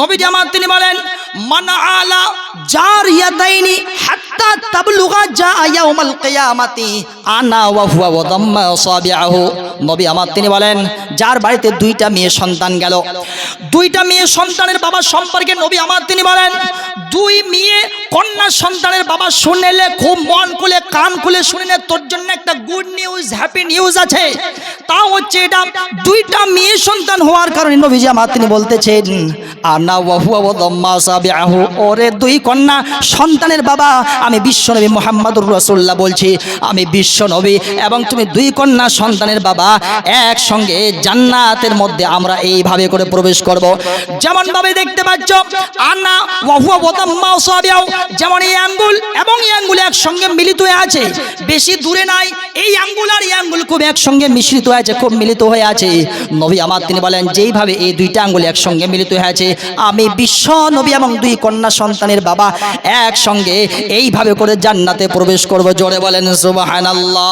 নবী জামাত তিনি বলেন, মান আলা জারিয়াতাইনি হাত্তা তাবলুগা জা ইয়াউমাল কিয়ামাতি, আনা ওয়া হুয়া ওয়া দাম্মা আসাবিআহু নবী আমার, তিনি বলেন, যার বাড়িতে দুইটা মেয়ে সন্তান গেল। দুইটা মেয়ে সন্তানের বাবা সম্পর্কে নবী আমার, তিনি বলেন, দুই মেয়ে কন্যা সন্তানের বাবা শুনেলে খুব মন খুলে, কান খুলে শুনে নে তোর জন্য একটা গুড নিউজ হ্যাপি নিউজ আছে। তা হচ্ছে এটা দুইটা মেয়ে সন্তান হওয়ার কারণে নবীজি আমার তিনি বলতেছেন, আনা ওয়াহুয়া ও দম্মা ওরে দুই কন্যা সন্তানের বাবা, আমি বিশ্বনবী মোহাম্মদুর রাসূলুল্লাহ বলছি, আমি বিশ্বনবী এবং তুমি দুই কন্যা সন্তানের বাবা, একসঙ্গে জান্নাতের মধ্যে আমরা এইভাবে করে প্রবেশ করব। যেমন ভাবে দেখতে পাচ্ছ, আনা ওয়াহুয়া যেমন এই আঙ্গুল এবং এই আঙ্গুল একসঙ্গে মিলিত হয়ে আছে। বেশি দূরে নাই। এই আঙ্গুল আর এই আঙ্গুল খুব একসঙ্গে মিশ্রিত হয়েছে খুব মিলিত হয়ে আছে। নবী আমার তিনি বলেন, যেইভাবে এই দুইটা আঙ্গুল একসঙ্গে মিলিত হয়ে আছে, আমি বিশ্ব নবী এবং দুই কন্যা সন্তানের বাবা একসঙ্গে এইভাবে করে জান্নাতে প্রবেশ করব। জোরে বলেন, সুবহানাল্লাহ।